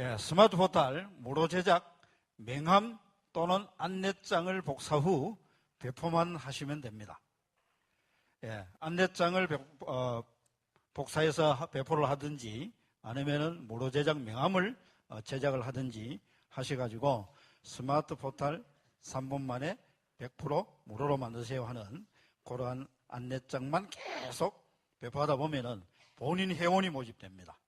예, 스마트 포탈 무료 제작 명함 또는 안내장을 복사 후 배포만 하시면 됩니다. 예, 안내장을 배- 어, 복사해서 하- 배포를 하든지 아니면은 무료 제작 명함을 어, 제작을 하든지 하셔가지고 스마트 포탈 3분 만에 100% 무료로 만드세요 하는 그러한 안내장만 계속 배포하다 보면은 본인 회원이 모집됩니다.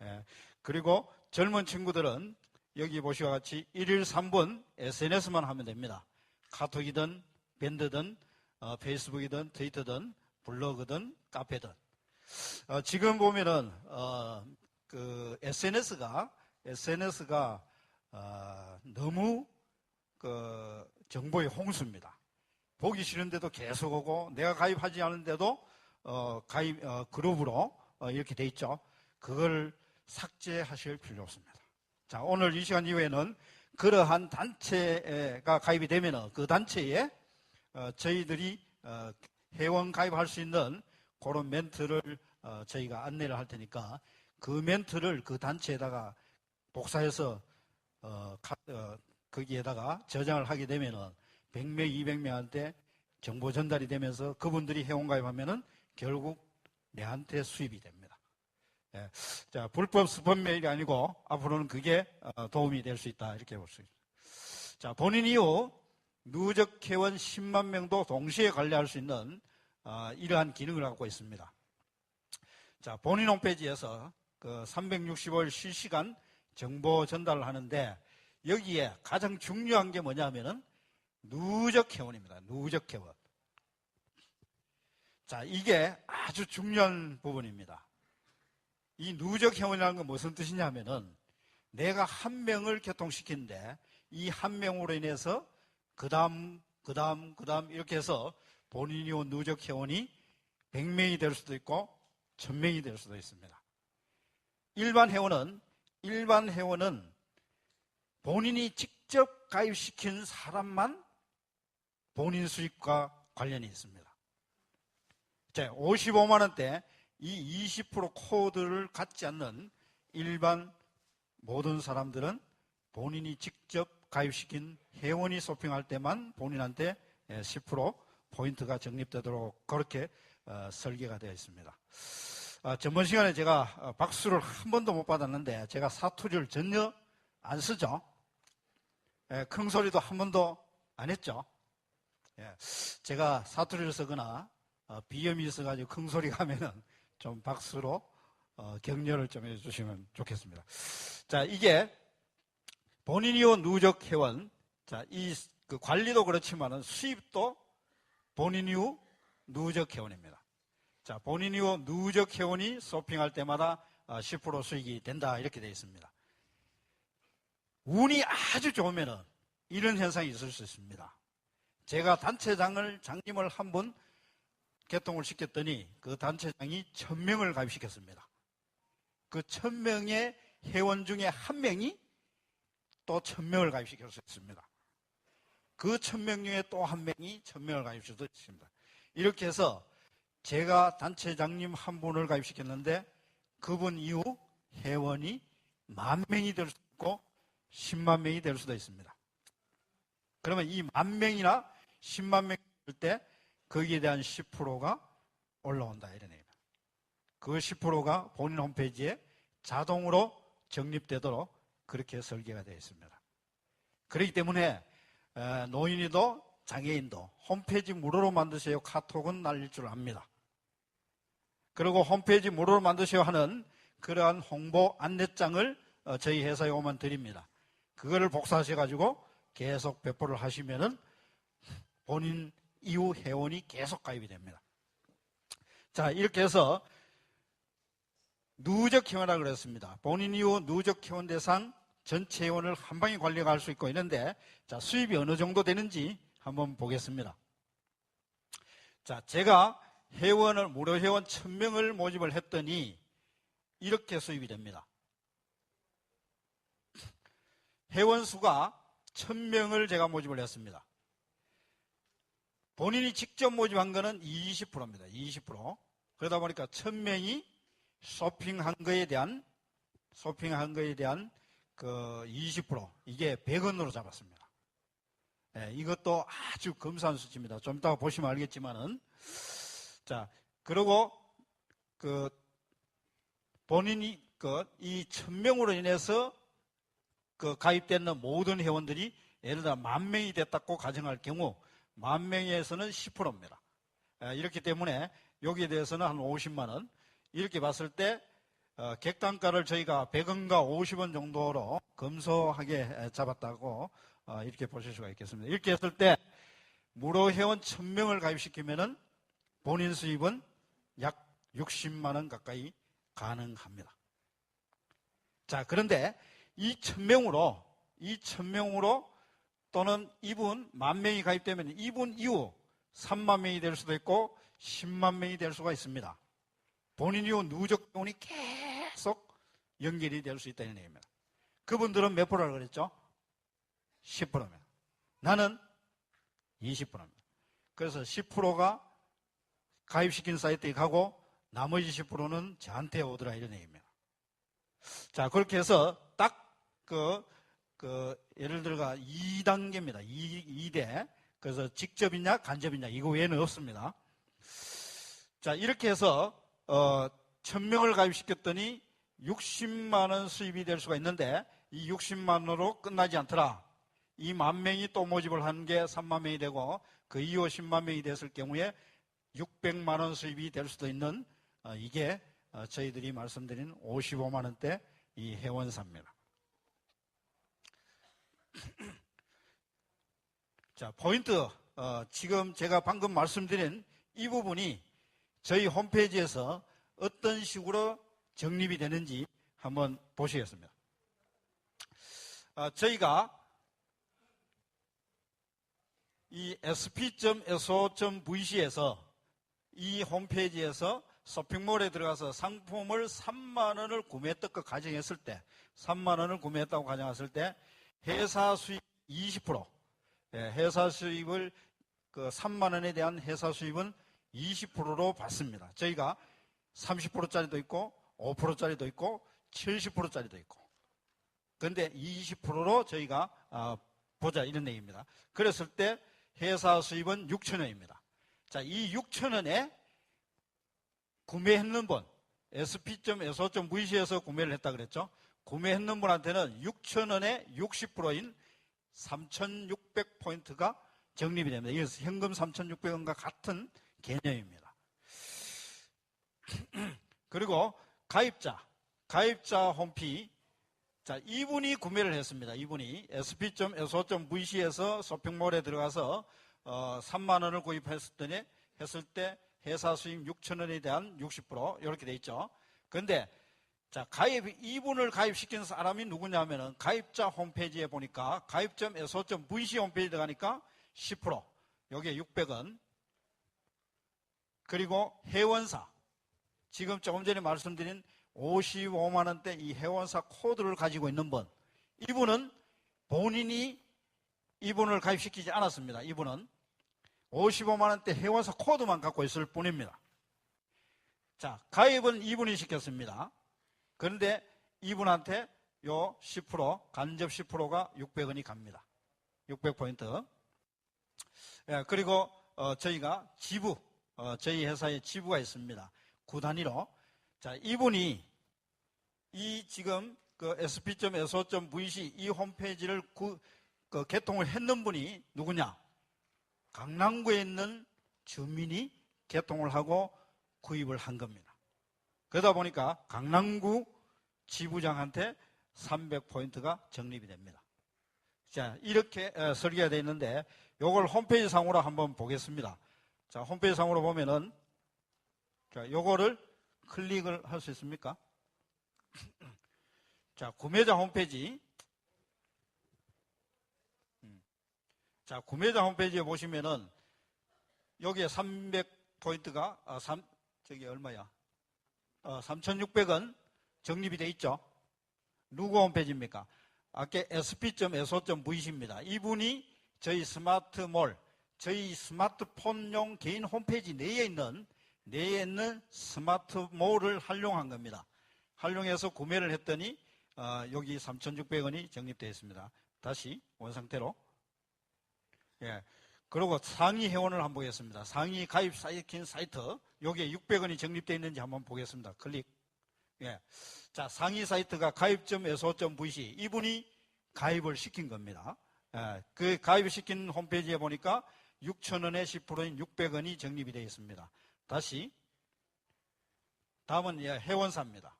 예, 그리고 젊은 친구들은 여기 보시와 같이 1일 3분 SNS만 하면 됩니다. 카톡이든 밴드든 어, 페이스북이든 트위터든 블로그든 카페든 어, 지금 보면은 어, 그 SNS가 SNS가 어, 너무 그 정보의 홍수입니다. 보기 싫은데도 계속 오고 내가 가입하지 않은데도 어, 가입 어, 그룹으로 어, 이렇게 돼 있죠. 그걸 삭제하실 필요 없습니다. 자 오늘 이 시간 이후에는 그러한 단체가 가입이 되면은 그 단체에 어, 저희들이 어, 회원 가입할 수 있는 그런 멘트를 어, 저희가 안내를 할 테니까 그 멘트를 그 단체에다가 복사해서 거기에다가 저장을 하게 되면은 100명, 200명한테 정보 전달이 되면서 그분들이 회원 가입하면은 결국 내한테 수입이 됩니다. 예. 자, 불법 스팸 메일이 아니고 앞으로는 그게 어, 도움이 될 수 있다. 이렇게 볼 수 있습니다. 자, 본인 이후 누적 회원 10만 명도 동시에 관리할 수 있는 어, 이러한 기능을 갖고 있습니다. 자, 본인 홈페이지에서 그 365일 실시간 정보 전달을 하는데 여기에 가장 중요한 게 뭐냐면은 누적 회원입니다. 누적 회원. 자, 이게 아주 중요한 부분입니다. 이 누적 회원이라는 건 무슨 뜻이냐면은 내가 한 명을 개통시키는데 이 한 명으로 인해서 그 다음, 그 다음, 그 다음 이렇게 해서 본인이 온 누적 회원이 100명이 될 수도 있고 1000명이 될 수도 있습니다. 일반 회원은 일반 회원은 본인이 직접 가입시킨 사람만 본인 수익과 관련이 있습니다. 자, 55만 원대 이 20% 코드를 갖지 않는 일반 모든 사람들은 본인이 직접 가입시킨 회원이 쇼핑할 때만 본인한테 10% 포인트가 적립되도록 그렇게 어, 설계가 되어 있습니다. 아, 전번 시간에 제가 어, 박수를 한 번도 못 받았는데 제가 사투리를 전혀 안 쓰죠. 예, 큰 소리도 한 번도 안 했죠. 예, 제가 사투리를 쓰거나 어, 비염이 있어가지고 큰 소리가 하면은 좀 박수로 어, 격려를 좀 해주시면 좋겠습니다. 자, 이게 본인이요 누적 회원, 자, 이 그 관리도 그렇지만은 수입도 본인이요 누적 회원입니다. 자, 본인이요 누적 회원이 쇼핑할 때마다 어, 10% 수익이 된다 이렇게 되어 있습니다. 운이 아주 좋으면은 이런 현상이 있을 수 있습니다. 제가 단체장을 장님을 한 분 개통을 시켰더니 그 단체장이 천명을 가입시켰습니다. 그 천명의 회원 중에 한 명이 또 천명을 가입시킬 수 있습니다. 그 천명 중에 또 한 명이 천명을 있습니다. 이렇게 해서 제가 단체장님 한 분을 가입시켰는데 그분 이후 회원이 만 명이 될 수도 있고 10만 명이 될 수도 있습니다. 그러면 이 만 명이나 10만 명이 될때 거기에 대한 10%가 올라온다 이런 얘기입니다. 그 10%가 본인 홈페이지에 자동으로 적립되도록 그렇게 설계가 되어 있습니다. 그렇기 때문에 에, 노인이도 장애인도 홈페이지 무료로 만드세요 카톡은 날릴 줄 압니다. 그리고 홈페이지 무료로 만드세요 하는 그러한 홍보 안내장을 어, 저희 회사에 오면 드립니다. 그거를 복사하셔 가지고 계속 배포를 하시면은 본인 이후 회원이 계속 가입이 됩니다. 자, 이렇게 해서 누적 회원이라고 그랬습니다. 본인 이후 누적 회원 대상 전체 회원을 한 방에 관리가 할수 있고 있는데, 자, 수입이 어느 정도 되는지 한번 보겠습니다. 자, 제가 회원을, 무료 회원 1000명을 모집을 했더니, 이렇게 수입이 됩니다. 회원 수가 1000명을 제가 모집을 했습니다. 본인이 직접 모집한 거는 20%입니다. 20%. 그러다 보니까 1000명이 쇼핑한 거에 대한 쇼핑한 거에 대한 그 20% 이게 100원으로 잡았습니다. 예, 이것도 아주 검소한 수치입니다. 좀 이따가 보시면 알겠지만은 자 그리고 그 본인이 그이 천명으로 인해서 그 가입되는 모든 회원들이 예를 들어 만 명이 됐다고 가정할 경우 만 명에서는 10%입니다. 이렇기 때문에 여기에 대해서는 한 50만 원 이렇게 봤을 때 어, 객단가를 저희가 100원과 50원 정도로 검소하게 잡았다고 어, 이렇게 보실 수가 있겠습니다. 이렇게 했을 때 무료 회원 1000명을 가입시키면은 본인 수입은 약 60만 원 가까이 가능합니다. 자, 그런데 이 1000명으로 이 1000명으로 또는 이분 만 명이 가입되면 이분 이후 3만 명이 될 수도 있고 10만 명이 될 수가 있습니다. 본인 이후 누적 회원이 계속 연결이 될 수 있다는 얘기입니다. 그분들은 몇 프로라고 그랬죠? 10%입니다. 나는 20%입니다. 그래서 10%가 가입시킨 사이트에 가고 나머지 10%는 저한테 오더라 이런 얘기입니다. 자, 그렇게 해서 딱 그, 그, 예를 들어가 2단계입니다. 2, 2대. 그래서 직접이냐, 간접이냐, 이거 외에는 없습니다. 자, 이렇게 해서, 어, 1000명을 가입시켰더니 60만 원 수입이 될 수가 있는데, 이 60만원으로 끝나지 않더라. 이 만 명이 또 모집을 하는 게 3만 명이 되고, 그 이후 10만 명이 됐을 경우에 600만 원 수입이 될 수도 있는, 어, 이게 어, 저희들이 말씀드린 55만 원대 이 회원사입니다. 자, 포인트. 어, 지금 제가 방금 말씀드린 이 부분이 저희 홈페이지에서 어떤 식으로 정립이 되는지 한번 보시겠습니다. 어, 저희가 이 sp.so.vc에서 이 홈페이지에서 쇼핑몰에 들어가서 상품을 3만 원을 구매했다고 가정했을 때 3만 원을 구매했다고 가정했을 때 회사 수입 20% 예, 회사 수입을 그 3만 원에 대한 회사 수입은 20%로 받습니다. 저희가 30%짜리도 있고 5%짜리도 있고 70%짜리도 있고 그런데 20%로 저희가 아, 보자 이런 얘기입니다. 그랬을 때 회사 수입은 6천 원입니다. 자, 이 6천 원에 구매했는 분 sp.so.vc에서 구매를 했다 그랬죠. 구매했는 분한테는 6천 원에 60%인 3,600포인트가 적립이 됩니다. 이것은 현금 3,600원과 같은 개념입니다. 그리고 가입자, 가입자 홈피 자, 이분이 구매를 했습니다. 이분이 sp.so.vc에서 쇼핑몰에 들어가서 어, 3만 원을 구입했을 했을 때 회사 수익 6천 원에 대한 60% 이렇게 돼 있죠. 그런데 자, 가입, 이분을 가입시킨 사람이 누구냐면은 가입자 홈페이지에 보니까 가입점.so.vc 홈페이지에 들어가니까 10% 여기에 600원 그리고 회원사 지금 조금 전에 말씀드린 55만 원대 이 회원사 코드를 가지고 있는 분 이분은 본인이 이분을 가입시키지 않았습니다. 이분은 55만 원대 회원사 코드만 갖고 있을 뿐입니다. 자, 가입은 이분이 시켰습니다. 그런데 이분한테 요 10% 간접 10%가 600원이 갑니다. 600포인트. 예, 그리고 어, 저희가 지부 어, 저희 회사에 지부가 있습니다. 구 단위로. 자, 이분이 이 지금 그 sp.so.vc 이 홈페이지를 구, 그 개통을 했는 분이 누구냐? 강남구에 있는 주민이 개통을 하고 구입을 한 겁니다. 그러다 보니까 강남구 지부장한테 300포인트가 적립이 됩니다. 자, 이렇게 설계가 되어 있는데 이걸 홈페이지 상으로 한번 보겠습니다. 자, 홈페이지 상으로 보면은 자, 요거를 클릭을 할 수 있습니까? 자, 구매자 홈페이지 자, 구매자 홈페이지에 보시면은 여기에 300 포인트가 아, 3, 저기 얼마야? 어, 3,600원 적립이 돼 있죠. 누구 홈페이지입니까? 아까 sp.so.vc입니다. 이분이 저희 스마트몰, 저희 스마트폰용 개인 홈페이지 내에 있는 내에 있는 스마트몰을 활용한 겁니다. 활용해서 구매를 했더니 어, 여기 3,600원이 적립되어 있습니다. 다시 원 상태로. 예. 그리고 상위 회원을 한번 보겠습니다. 상위 가입 사이킨 사이트 여기에 600원이 적립되어 있는지 한번 보겠습니다. 클릭. 예. 자, 상위 사이트가 가입.so.vc 이분이 가입을 시킨 겁니다. 예. 그 가입을 시킨 홈페이지에 보니까 6,000원에 10%인 600원이 적립이 되어 있습니다. 다시 다음은 예, 회원사입니다.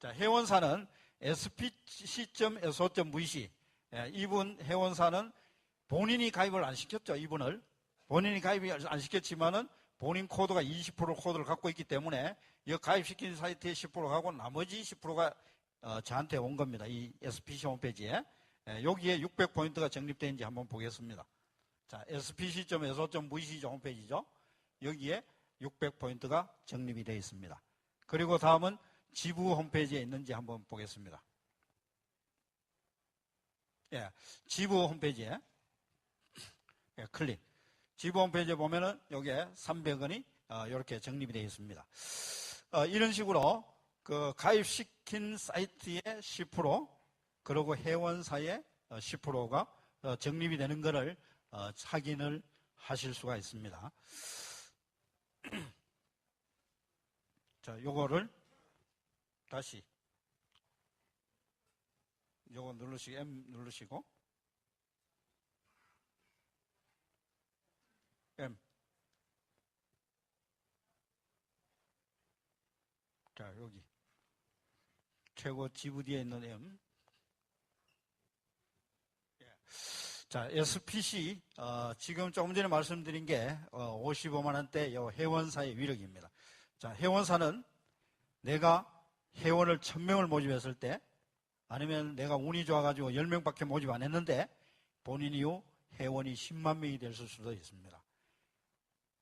자, 회원사는 spc.so.vc 예, 이분 회원사는 본인이 가입을 안 시켰죠, 이분을. 본인이 가입을 안 시켰지만은 본인 코드가 20% 코드를 갖고 있기 때문에 이 가입시킨 사이트의 10%하고 나머지 10%가 어, 저한테 온 겁니다. 이 SPC 홈페이지에. 예, 여기에 600포인트가 적립되는지 한번 보겠습니다. 자, spc.so.vc 홈페이지죠. 여기에 600포인트가 적립이 되어 있습니다. 그리고 다음은 지부 홈페이지에 있는지 한번 보겠습니다. 예, 지부 홈페이지에 예, 클릭. 지부 홈페이지에 보면은 여기에 300원이 어, 이렇게 적립이 되어 있습니다. 어, 이런 식으로 그 가입시킨 사이트의 10% 그리고 회원사의 10%가 어, 적립이 되는 것을 어, 확인을 하실 수가 있습니다. 자, 요거를 다시 요거 누르시고 M 누르시고 M 자 여기 최고 지부 뒤에 있는 M 예. 자 SPC 어, 지금 조금 전에 말씀드린 게 어, 55만 원대 요 회원사의 위력입니다. 자 회원사는 내가 회원을 1000명을 모집했을 때 아니면 내가 운이 좋아가지고 10명밖에 모집 안 했는데 본인이 요 회원이 10만 명이 될 수도 있습니다.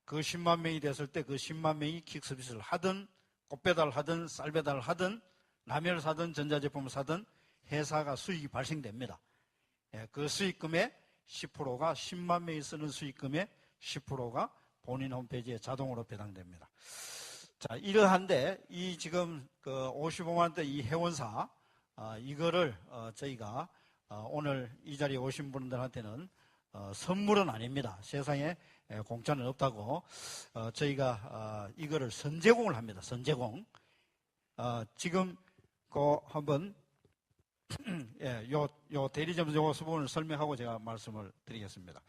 그 10만 명이 됐을 때 그 10만 명이 킥 서비스를 하든 꽃배달 하든 쌀배달 하든 라면을 사든 전자제품을 사든 회사가 수익이 발생됩니다. 예, 그 수익금의 10%가 10만 명이 쓰는 수익금의 10%가 본인 홈페이지에 자동으로 배당됩니다. 자, 이러한데 이 지금 그 55만 원대 이 회원사 어, 이거를 어, 저희가 어, 오늘 이 자리에 오신 분들한테는 어, 선물은 아닙니다. 세상에 에, 공짜는 없다고 어, 저희가 어, 이거를 선제공을 합니다. 선제공. 어, 지금 그 한번 예, 요, 요 대리점 요거 수분을 설명하고 제가 말씀을 드리겠습니다.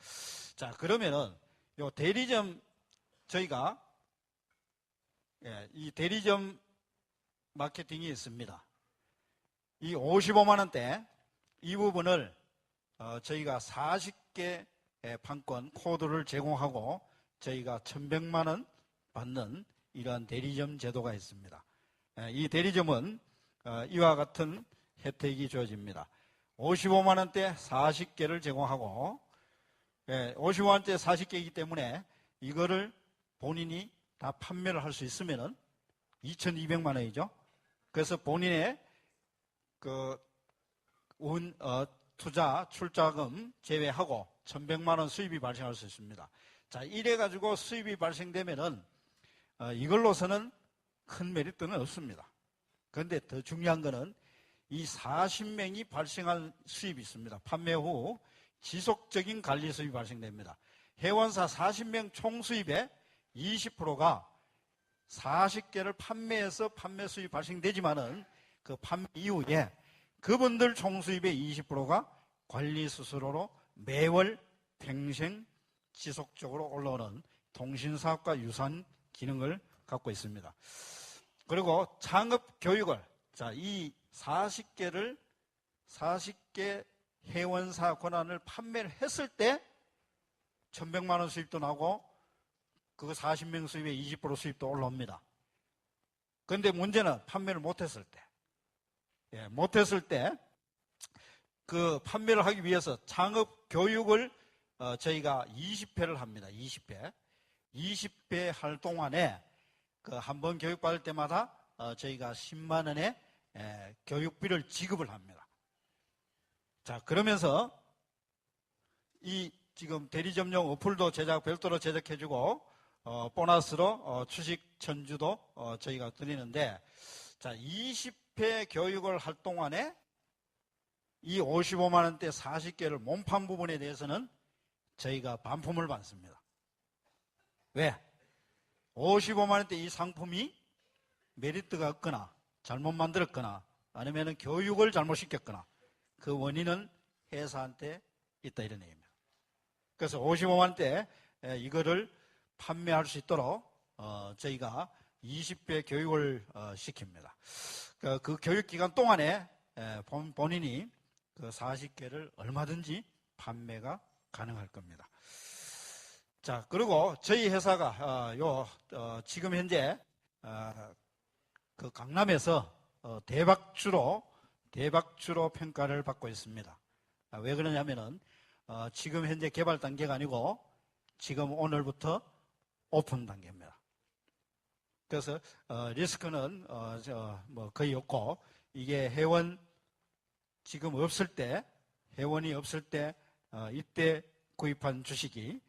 자, 그러면은 요 대리점 저희가 예, 이 대리점 마케팅이 있습니다. 이 55만 원대 이 부분을 어, 저희가 40개 판권 코드를 제공하고 저희가 1100만 원 받는 이러한 대리점 제도가 있습니다. 예, 이 대리점은 어, 이와 같은 혜택이 주어집니다. 55만 원대 40개를 제공하고 55만 원대 40개이기 때문에 이거를 본인이 다 판매를 할 수 있으면은 2,200만 원이죠. 그래서 본인의 그 운, 어, 투자, 출자금 제외하고 1,100만 원 수입이 발생할 수 있습니다. 자, 이래 가지고 수입이 발생되면은 어, 이걸로서는 큰 메리트는 없습니다. 그런데 더 중요한 거는 이 40명이 발생한 수입이 있습니다. 판매 후 지속적인 관리 수입이 발생됩니다. 회원사 40명 총 수입의 20%가 40개를 판매해서 판매 수입이 발생되지만은 그 판매 이후에 그분들 총 수입의 20%가 관리 수수료로 매월 평생 지속적으로 올라오는 통신사업과 유사한 기능을 갖고 있습니다. 그리고 창업 교육을 자, 이 40개를 40개 회원사 권한을 판매를 했을 때 1100만 원 수입도 나고 그 40명 수입의 20% 수입도 올라옵니다. 그런데 문제는 판매를 못 했을 때, 예, 못했을 때, 그 판매를 하기 위해서 창업 교육을 어, 저희가 20회를 합니다. 20회. 20회 할 동안에 그 한 번 교육받을 때마다 어, 저희가 10만 원의 에, 교육비를 지급을 합니다. 자, 그러면서 이 지금 대리점용 어플도 제작 별도로 제작해주고 어, 보너스로 어, 주식 전주도 어, 저희가 드리는데 자 20 회 교육을 할 동안에 이 55만 원대 40개를 몸판 부분에 대해서는 저희가 반품을 받습니다. 왜? 55만 원대 이 상품이 메리트가 없거나 잘못 만들었거나 아니면 교육을 잘못 시켰거나 그 원인은 회사한테 있다 이런 얘기입니다. 그래서 55만 원대 이거를 판매할 수 있도록 어, 저희가 20배 교육을 어, 시킵니다. 그, 그 교육 기간 동안에 에, 본, 본인이 그 40개를 얼마든지 판매가 가능할 겁니다. 자, 그리고 저희 회사가 어, 요 어, 지금 현재 어, 그 강남에서 어, 대박주로 대박주로 평가를 받고 있습니다. 아, 왜 그러냐면은 어, 지금 현재 개발 단계가 아니고 지금 오늘부터 오픈 단계입니다. 그래서 어, 리스크는 어, 저, 뭐 거의 없고 이게 회원 지금 없을 때 회원이 없을 때 어, 이때 구입한 주식이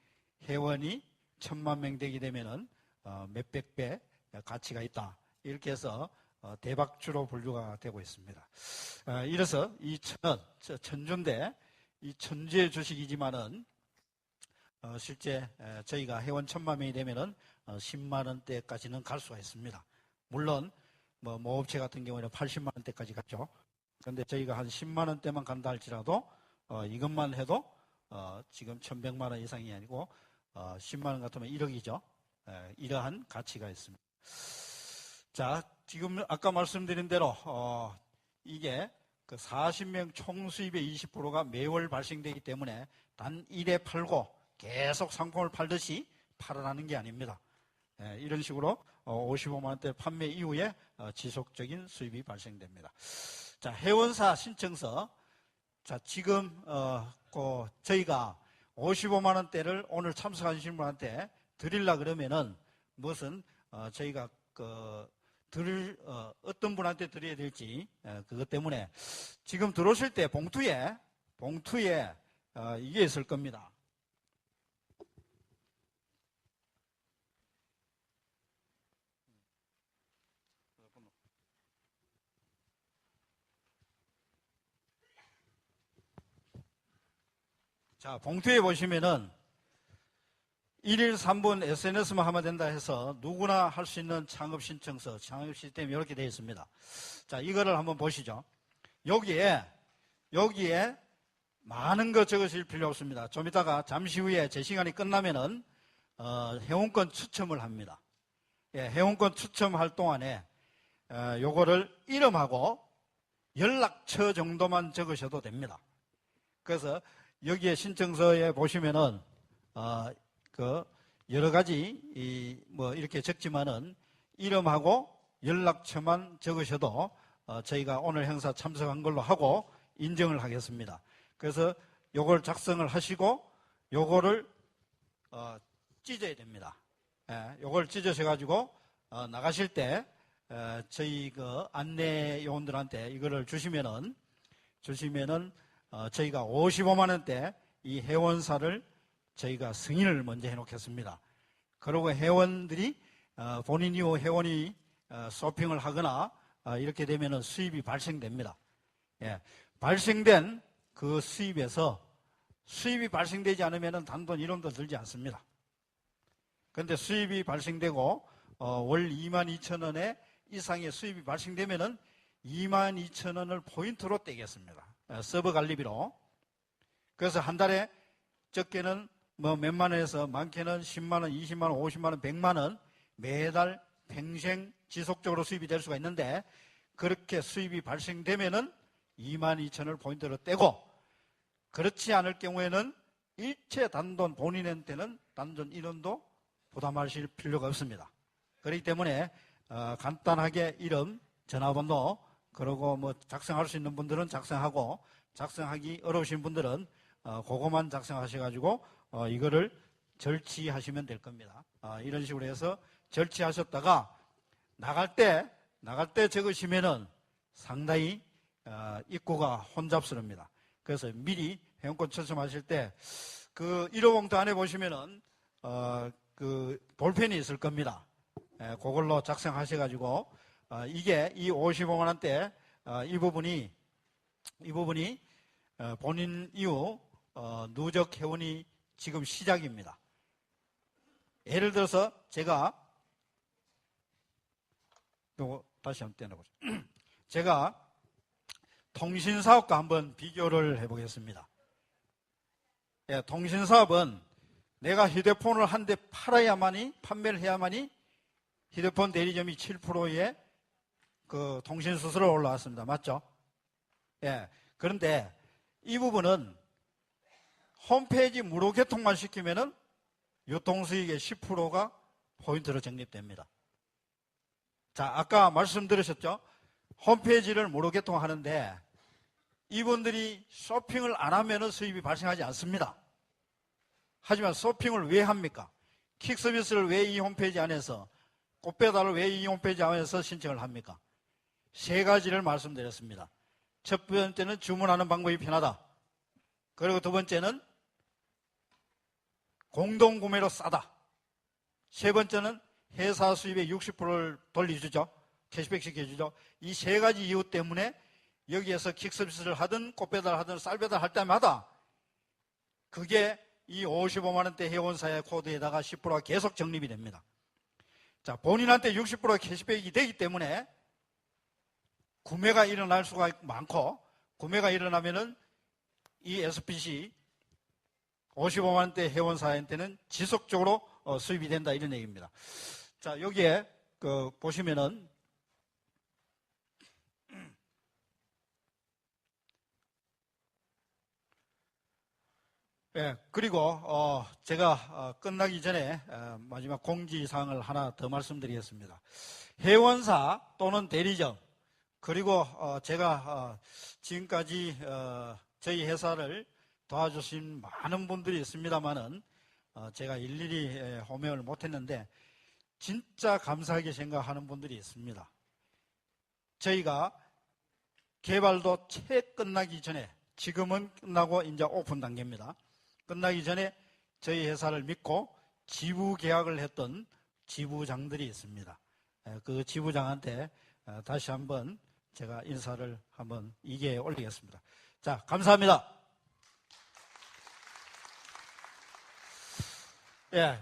회원이 천만 명 되게 되면은 어, 몇백 배 가치가 있다 이렇게 해서 어, 대박주로 분류가 되고 있습니다. 어, 이래서 이 천원 천주인데 이 천주의 주식이지만은 어, 실제 에, 저희가 회원 천만 명이 되면은 어, 10만 원대까지는 갈 수가 있습니다. 물론 뭐 모업체 같은 경우에는 80만 원대까지 갔죠. 그런데 저희가 한 10만 원대만 간다 할지라도 어, 이것만 해도 어, 지금 1,100만 원 이상이 아니고 어, 10만 원 같으면 1억이죠. 에, 이러한 가치가 있습니다. 자, 지금 아까 말씀드린 대로 어, 이게 그 40명 총 수입의 20%가 매월 발생되기 때문에 단 1회 팔고 계속 상품을 팔듯이 팔아나는 게 아닙니다. 예, 이런 식으로 55만 원대 판매 이후에 어, 지속적인 수입이 발생됩니다. 자, 회원사 신청서. 자, 지금 어, 그 저희가 55만 원대를 오늘 참석하신 분한테 드릴라 그러면은 무슨 어, 저희가 그 드릴 어, 떤 분한테 드려야 될지 어, 그것 때문에 지금 들어오실 때 봉투에 봉투에 어, 이게 있을 겁니다. 자, 봉투에 보시면은 1일 3분 SNS만 하면 된다 해서 누구나 할 수 있는 창업 신청서, 창업 시스템이 이렇게 되어 있습니다. 자, 이거를 한번 보시죠. 여기에, 여기에 많은 거 적으실 필요 없습니다. 좀 이따가 잠시 후에 제 시간이 끝나면은, 어, 회원권 추첨을 합니다. 예, 회원권 추첨할 동안에, 어, 요거를 이름하고 연락처 정도만 적으셔도 됩니다. 그래서 여기에 신청서에 보시면은, 어, 그 여러 가지 이 뭐 이렇게 적지만은 이름하고 연락처만 적으셔도 어 저희가 오늘 행사 참석한 걸로 하고 인정을 하겠습니다. 그래서 요걸 작성을 하시고 요거를 어 찢어야 됩니다. 예, 요걸 찢으셔 가지고 어 나가실 때어 저희 그 안내 요원들한테 이거를 주시면은 주시면은 어 저희가 55만 원대 이 회원사를 저희가 승인을 먼저 해놓겠습니다. 그리고 회원들이 어, 본인이 회원이 어, 쇼핑을 하거나 어, 이렇게 되면 수입이 발생됩니다. 예, 발생된 그 수입에서 수입이 발생되지 않으면 단돈 1원도 들지 않습니다. 그런데 수입이 발생되고 월 2만 2천 원의 이상의 수입이 발생되면 2만 2천 원을 포인트로 떼겠습니다. 서버 관리비로. 그래서 한 달에 적게는 뭐 몇만 원에서 많게는 10만 원, 20만 원, 50만 원, 100만 원 매달 평생 지속적으로 수입이 될 수가 있는데 그렇게 수입이 발생되면은 2만 2천을 포인트로 떼고 그렇지 않을 경우에는 일체 단돈 본인한테는 단돈 1원도 부담하실 필요가 없습니다. 그렇기 때문에 어, 간단하게 이름, 전화번호 그리고 뭐 작성할 수 있는 분들은 작성하고 작성하기 어려우신 분들은 어, 그거만 작성하셔가지고 어, 이거를 절취하시면 될 겁니다. 어, 이런 식으로 해서 절취하셨다가 나갈 때 나갈 때 적으시면은 상당히 어, 입구가 혼잡스럽니다. 그래서 미리 회원권 추첨하실 때 그 1호 봉투 안에 보시면은 어, 그 볼펜이 있을 겁니다. 에, 그걸로 작성하셔가지고 어, 이게 이 55만 원대 어, 이 부분이 이 부분이 어, 본인 이후 어, 누적 회원이 지금 시작입니다. 예를 들어서 제가 요거 다시 한번 떼어보죠. 제가 통신사업과 한번 비교를 해보겠습니다. 예, 통신사업은 내가 휴대폰을 한 대 팔아야만이 판매를 해야만이 휴대폰 대리점이 7%의 그 통신 수수료 올라왔습니다. 맞죠? 예. 그런데 이 부분은 홈페이지 무료 개통만 시키면은 유통수익의 10%가 포인트로 적립됩니다. 자, 아까 말씀드렸었죠? 홈페이지를 무료 개통하는데 이분들이 쇼핑을 안 하면은 수입이 발생하지 않습니다. 하지만 쇼핑을 왜 합니까? 킥 서비스를 왜 이 홈페이지 안에서 꽃배달을 왜 이 홈페이지 안에서 신청을 합니까? 세 가지를 말씀드렸습니다. 첫 번째는 주문하는 방법이 편하다. 그리고 두 번째는 공동 구매로 싸다. 세 번째는 회사 수입의 60%를 돌려주죠. 캐시백 시켜주죠. 이 세 가지 이유 때문에 여기에서 킥 서비스를 하든 꽃배달 하든 쌀배달 할 때마다 그게 이 55만원대 회원사의 코드에다가 10%가 계속 적립이 됩니다. 자, 본인한테 60% 캐시백이 되기 때문에 구매가 일어날 수가 많고 구매가 일어나면은 이 SPC 55만 원대 회원사한테는 지속적으로 어, 수입이 된다 이런 얘기입니다. 자, 여기에 그 보시면은 예, 그리고 어, 제가 어, 끝나기 전에 어, 마지막 공지사항을 하나 더 말씀드리겠습니다. 회원사 또는 대리점 그리고 어, 제가 어, 지금까지 어, 저희 회사를 도와주신 많은 분들이 있습니다만은 어, 제가 일일이 예, 호명을 못했는데 진짜 감사하게 생각하는 분들이 있습니다. 저희가 개발도 채 끝나기 전에 지금은 끝나고 이제 오픈 단계입니다. 끝나기 전에 저희 회사를 믿고 지부 계약을 했던 지부장들이 있습니다. 에, 그 지부장한테 어, 다시 한번 제가 인사를 한번 이게 올리겠습니다. 자, 감사합니다. 예,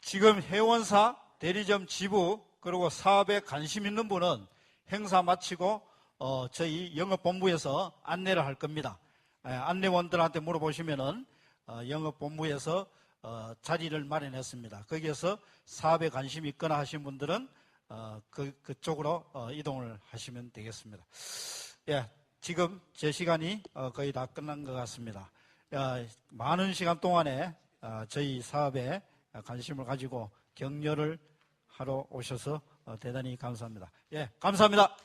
지금 회원사, 대리점 지부, 그리고 사업에 관심 있는 분은 행사 마치고 어, 저희 영업본부에서 안내를 할 겁니다. 예, 안내원들한테 물어보시면은 어, 영업본부에서 어, 자리를 마련했습니다. 거기에서 사업에 관심 이 있거나 하신 분들은 어, 그, 그쪽으로 어, 이동을 하시면 되겠습니다. 예, 지금 제 시간이 어, 거의 다 끝난 것 같습니다. 어, 많은 시간 동안에 어, 저희 사업에 관심을 가지고 격려를 하러 오셔서 어, 대단히 감사합니다. 예, 감사합니다.